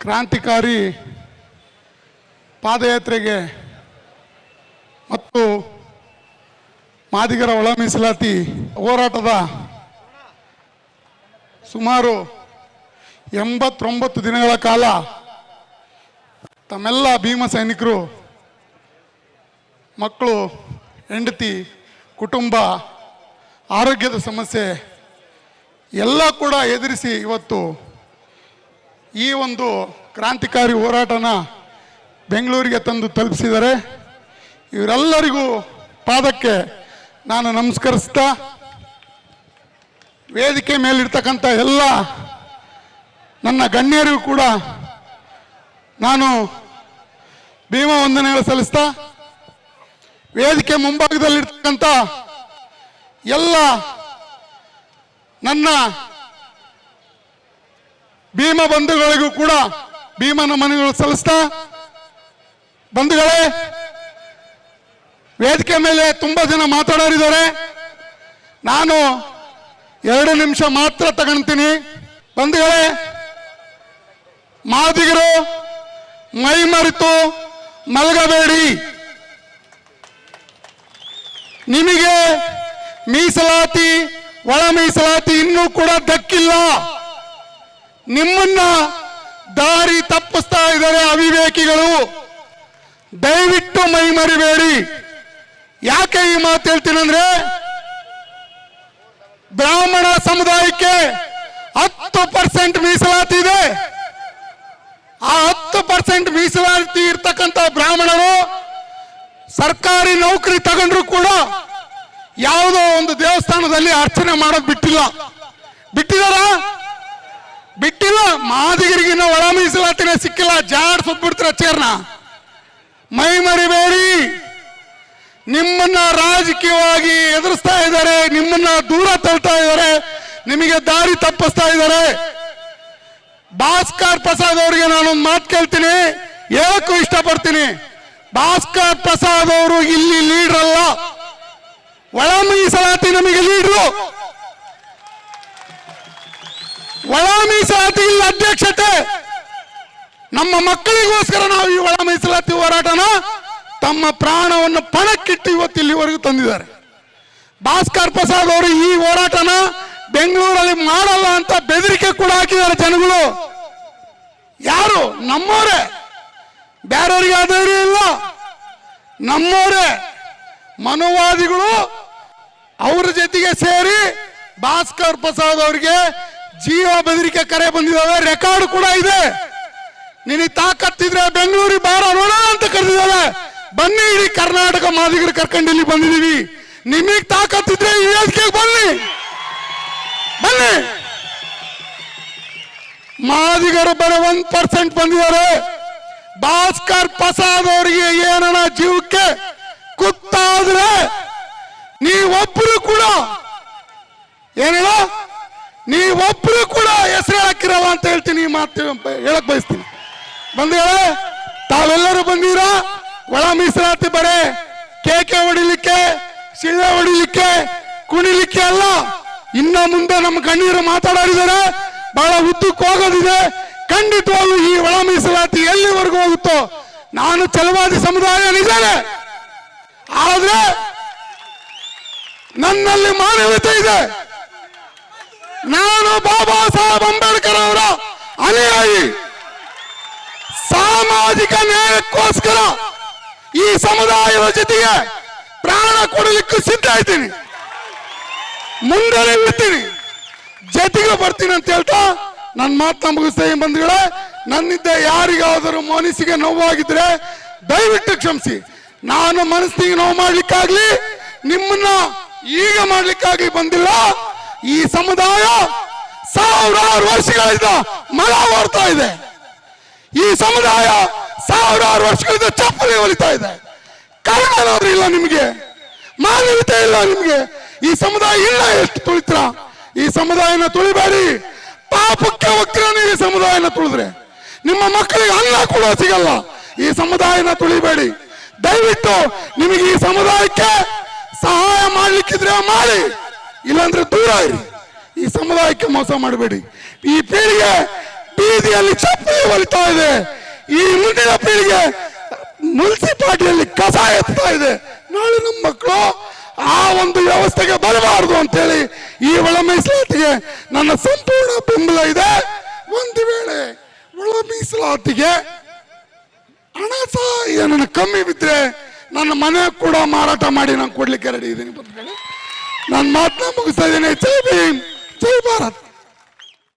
ಕ್ರಾಂತಿಕಾರಿ ಪಾದಯಾತ್ರೆಗೆ ಮತ್ತು ಮಾದಿಗರ ಒಳ ಮೀಸಲಾತಿ ಹೋರಾಟದ ಸುಮಾರು ಎಂಬತ್ತೊಂಬತ್ತು ದಿನಗಳ ಕಾಲ ತಮ್ಮೆಲ್ಲ ಭೀಮ ಸೈನಿಕರು, ಮಕ್ಕಳು, ಹೆಂಡತಿ, ಕುಟುಂಬ, ಆರೋಗ್ಯದ ಸಮಸ್ಯೆ ಎಲ್ಲ ಕೂಡ ಎದುರಿಸಿ ಇವತ್ತು ಈ ಒಂದು ಕ್ರಾಂತಿಕಾರಿ ಹೋರಾಟನ ಬೆಂಗಳೂರಿಗೆ ತಂದು ತಲುಪಿಸಿದ್ದಾರೆ ಇವರೆಲ್ಲರಿಗೂ ಪಾದಕ್ಕೆ ನಾನು ನಮಸ್ಕರಿಸ್ತಾ ವೇದಿಕೆ ಮೇಲಿರ್ತಕ್ಕಂಥ ಎಲ್ಲ ನನ್ನ ಗಣ್ಯರಿಗೂ ಕೂಡ ನಾನು ಭೀಮ ವಂದನೆಗಳು ಸಲ್ಲಿಸ್ತಾ ವೇದಿಕೆ ಮುಂಭಾಗದಲ್ಲಿರ್ತಕ್ಕಂಥ ಎಲ್ಲ ನನ್ನ ಭೀಮ ಬಂಧುಗಳಿಗೂ ಕೂಡ ಭೀಮನ ಮನೆಗಳು ಸಲ್ಲಿಸ್ತಾ. ಬಂಧುಗಳೇ, ವೇದಿಕೆ ಮೇಲೆ ತುಂಬಾ ಜನ ಮಾತಾಡೋರಿದ್ದಾರೆ. ನಾನು ಎರಡು ನಿಮಿಷ ಮಾತ್ರ ತಗೊಳ್ತೀನಿ. ಬಂಧುಗಳೇ, ಮಾದಿಗರು ಮೈ ಮರೆತು ಮಲಗಬೇಡಿ. ನಿಮಗೆ ಮೀಸಲಾತಿ, ಒಳ ಮೀಸಲಾತಿ ಇನ್ನೂ ಕೂಡ ದಕ್ಕಿಲ್ಲ. ನಿಮ್ಮನ್ನ ದಾರಿ ತಪ್ಪಿಸ್ತಾ ಇದ್ದಾರೆ ಅವಿವೇಕಿಗಳು. ದಯವಿಟ್ಟು ಮೈ ಮರಿಬೇಡಿ. ಯಾಕೆ ಈ ಮಾತು ಹೇಳ್ತೀನಂದ್ರೆ, ಬ್ರಾಹ್ಮಣ ಸಮುದಾಯಕ್ಕೆ ಹತ್ತು ಪರ್ಸೆಂಟ್ ಮೀಸಲಾತಿ ಇದೆ. ಆ ಹತ್ತು ಪರ್ಸೆಂಟ್ ಮೀಸಲಾತಿ ಇರ್ತಕ್ಕಂಥ ಬ್ರಾಹ್ಮಣರು ಸರ್ಕಾರಿ ನೌಕರಿ ತಗೊಂಡ್ರು ಕೂಡ ಯಾವುದೋ ಒಂದು ದೇವಸ್ಥಾನದಲ್ಲಿ ಅರ್ಚನೆ ಮಾಡೋದು ಬಿಟ್ಟಿಲ್ಲ. ಬಿಟ್ಟಿದಾರ? ಬಿಟ್ಟಿಲ್ಲ, ಮಾದಿಗರಿಗಿನ್ನ ಒಳ ಮೀಸಲಾತಿನೇ ಸಿಕ್ಕಿಲ್ಲ, ಜಾಡ್ ಸುತ್ಬಿಡ್ತಾರ ಚೇರ್ನ ಮೈ ಮರಿಬೇಡಿ. ನಿಮ್ಮನ್ನ ರಾಜಕೀಯವಾಗಿ ಎದುರಿಸ್ತಾ ಇದ್ದಾರೆ, ನಿಮ್ಮನ್ನ ದೂರ ತಳ್ತಾ ಇದ್ದಾರೆ, ನಿಮಗೆ ದಾರಿ ತಪ್ಪಿಸ್ತಾ ಇದ್ದಾರೆ. ಭಾಸ್ಕರ್ ಪ್ರಸಾದ್ ಅವರಿಗೆ ನಾನೊಂದು ಮಾತು ಕೇಳ್ತೀನಿ, ಹೇಳಕ್ಕೂ ಇಷ್ಟಪಡ್ತೀನಿ. ಭಾಸ್ಕರ್ ಪ್ರಸಾದ್ ಅವರು ಇಲ್ಲಿ ಲೀಡ್ರಲ್ಲ. ಒಳ ಮೀಸಲಾತಿ ನಮಗೆ ಲೀಡ್ರು. ಒಳ ಮೀಸಲಾತಿ ಇಲ್ಲ ಅಧ್ಯಕ್ಷತೆ. ನಮ್ಮ ಮಕ್ಕಳಿಗೋಸ್ಕರ ನಾವು ಈ ಒಳ ಮೀಸಲಾತಿ ಹೋರಾಟನ ತಮ್ಮ ಪ್ರಾಣವನ್ನು ಪಣಕ್ಕಿಟ್ಟು ಇವತ್ತು ಇಲ್ಲಿವರೆಗೂ ತಂದಿದ್ದಾರೆ. ಭಾಸ್ಕರ್ ಪ್ರಸಾದ್ ಅವರು ಈ ಹೋರಾಟನ ಬೆಂಗಳೂರಲ್ಲಿ ಮಾಡಲ್ಲ ಅಂತ ಬೆದರಿಕೆ ಕೂಡ ಹಾಕಿದ್ದಾರೆ ಜನಗಳು. ಯಾರು? ನಮ್ಮವರೇ. ಬೇರೆಯವರಿಗೆ ಆದರೂ ಇಲ್ಲ. ನಮ್ಮವರೇ. ಮನುವಾದಿಗಳು ಅವರ ಜೊತೆಗೆ ಸೇರಿ ಭಾಸ್ಕರ್ ಪ್ರಸಾದ್ ಅವರಿಗೆ ಜೀವ ಬೆದರಿಕೆ ಕರೆ ಬಂದಿದ್ದಾವೆ ರೆಕಾರ್ಡ್ ಕೂಡ ಇದೆ. ನಿನಗೆ ತಾಕತ್ತಿದ್ರೆ ಬೆಂಗಳೂರಿಗೆ ಬಾರ ನೋಡೋಣ ಅಂತ ಕರೆದಿದ್ದಾವೆ. ಬನ್ನಿ ಇಡೀ ಕರ್ನಾಟಕ ಮಾದಿಗರು ಕರ್ಕೊಂಡು ಇಲ್ಲಿ ಬಂದಿದೀವಿ ನಿಮಗೆ ತಾಕತ್ತಿದ್ರೆ ಈ ವೇದಿಕೆಗೆ ಬನ್ನಿ. ಬನ್ನಿ. ಮಾದಿಗರು ಬರೋ ಒಂದ್ ಪರ್ಸೆಂಟ್ ಬಂದಿದ್ದಾರೆ. ಭಾಸ್ಕರ್ ಪ್ರಸಾದ್ ಅವರಿಗೆ ಏನನ ಜೀವಕ್ಕೆ ಕುತ್ತಾದ್ರೆ ನೀವೊಬ್ಬರು ಕೂಡ ಏನೇಳ ನೀವೊಬ್ಬರು ಕೂಡ ಹೆಸರು ಹೇಳಕ್ಕಿರಲ್ಲ ಅಂತ ಹೇಳ್ತೀನಿ ಮಾತು ಹೇಳಕ್ ಬಯಸ್ತೀನಿ. ಬಂದಿರ ತಾವೆಲ್ಲರೂ ಬಂದಿರ? ಒಳ ಮೀಸಲಾತಿ ಬರೇ ಕೇಕೆ ಹೊಡಿಲಿಕ್ಕೆ, ಶಿಳ್ಳೆ ಹೊಡಿಲಿಕ್ಕೆ, ಕುಣಿಲಿಕ್ಕೆ ಅಲ್ಲ. ಇನ್ನ ಮುಂದೆ ನಮ್ಮ ಕಣ್ಣೀರು ಮಾತಾಡೋರಿದ್ದಾರೆ ಬಹಳ ಉದ್ದಕ್ಕೆ ಹೋಗೋದಿದೆ. ಖಂಡಿತವಾಗ್ಲೂ ಈ ಒಳ ಮೀಸಲಾತಿ ಎಲ್ಲಿವರೆಗೂ ಹೋಗುತ್ತೋ, ನಾನು ಚಲವಾದಿ ಸಮುದಾಯ ನಿಜಾನೆ. ಆದ್ರೆ ನನ್ನಲ್ಲಿ ಮಾನವೀಯತೆ ಇದೆ. ನಾನು ಬಾಬಾ ಸಾಹೇಬ್ ಅಂಬೇಡ್ಕರ್ ಅವರ ಅನುಯಾಯಿ ಸಾಮಾಜಿಕ ನ್ಯಾಯಕ್ಕೋಸ್ಕರ ಈ ಸಮುದಾಯದ ಜೊತೆಗೆ ಪ್ರಾಣ ಕೊಡಲಿಕ್ಕೆ ಸಿದ್ಧ ಇದ್ದೀನಿ. ಮುಂದೆ ಇರ್ತೀನಿ ಜೊತೆಗೆ ಬರ್ತೀನಿ ಅಂತ ಹೇಳ್ತಾ ನನ್ನ ಮಾತನ್ನ ಮುಗಿಸ್ತೇನೆ ಬಂಧುಗಳೇ. ನನ್ನಿಂದ ಯಾರಿಗಾದರೂ ಮನಸ್ಸಿಗೆ ನೋವಾಗಿದ್ರೆ ದಯವಿಟ್ಟು ಕ್ಷಮಿಸಿ. ನಾನು ಮನಸ್ಸಿಗೆ ನೋವು ಮಾಡ್ಲಿಕ್ಕಾಗ್ಲಿ, ನಿಮ್ಮನ್ನ ಈಗ ಮಾಡ್ಲಿಕ್ಕಾಗ್ಲಿ ಬಂದಿಲ್ಲ. ಈ ಸಮುದಾಯ ಸಾವಿರಾರು ವರ್ಷಗಳಿಂದ ಮಳ ಓಡ್ತಾ ಇದೆ. ಈ ಸಮುದಾಯ ಸಾವಿರಾರು ವರ್ಷಗಳಿಂದ ಚಪ್ಪಲಿ ಹೊಲಿತಾ ಇದೆ. ಕಾರಣನಾದ್ರೂ ಇಲ್ಲ ನಿಮಗೆ. ಮಾನವೀಯತೆ ಇಲ್ಲ ನಿಮಗೆ. ಈ ಸಮುದಾಯ ಇಲ್ಲ ಎಷ್ಟು ತುಳಿತ್ರ? ಈ ಸಮುದಾಯನ ತುಳಿಬೇಡಿ. ಪಾಪಕ್ಕೆ ಹೋಗ್ತೀರ ನೀವು ಈ ಸಮುದಾಯನ ತುಳಿದ್ರೆ. ನಿಮ್ಮ ಮಕ್ಕಳಿಗೆ ಅನ್ನ ಕೂಡ ಸಿಗಲ್ಲ. ಈ ಸಮುದಾಯನ ತುಳಿಬೇಡಿ. ದಯವಿಟ್ಟು ನಿಮಗೆ ಈ ಸಮುದಾಯಕ್ಕೆ ಸಹಾಯ ಮಾಡ್ಲಿಕ್ಕಿದ್ರೆ ಮಾಡಿ. ಇಲ್ಲಾಂದ್ರೆ ದೂರ ಇರಿ. ಈ ಸಮುದಾಯಕ್ಕೆ ಮೋಸ ಮಾಡಬೇಡಿ. ಈ ಪೀಳಿಗೆ ಬೀದಿಯಲ್ಲಿ ಚಪ್ಪಲಿ ಹೊಲಿತಾ ಇದೆ. ಈ ಮುಂದಿನ ಪೀಳಿಗೆ ಮುನ್ಸಿಪಾಲಿಟಿಯಲ್ಲಿ ಕಸ ಎತ್ತಾ ಇದೆ. ನಾಳೆ ನಮ್ಮ ಮಕ್ಕಳು ಆ ಒಂದು ವ್ಯವಸ್ಥೆಗೆ ಬರಬಾರದು ಅಂತೇಳಿ ಈ ಒಳ ಮೀಸಲಾತಿಗೆ ನನ್ನ ಸಂಪೂರ್ಣ ಬೆಂಬಲ ಇದೆ. ಒಂದು ವೇಳೆ ಒಳ ಮೀಸಲಾತಿಗೆ ಹಣ ಸಹ ಏನನ್ನ ಕಮ್ಮಿ ಬಿದ್ರೆ ನನ್ನ ಮನೆ ಕೂಡ ಮಾರಾಟ ಮಾಡಿ ನಾನು ಕೊಡ್ಲಿಕ್ಕೆ ರೆಡಿ ಇದ್ದೀನಿ. ಬಂಧುಗಳೇ. ನನ್ನ ಮಾತನ್ನ ಮುಗಿಸ್ತಾ ಇದ್ದೀನಿ ಜೈ ಭೀಮ್ ಜೈ ಭಾರತ್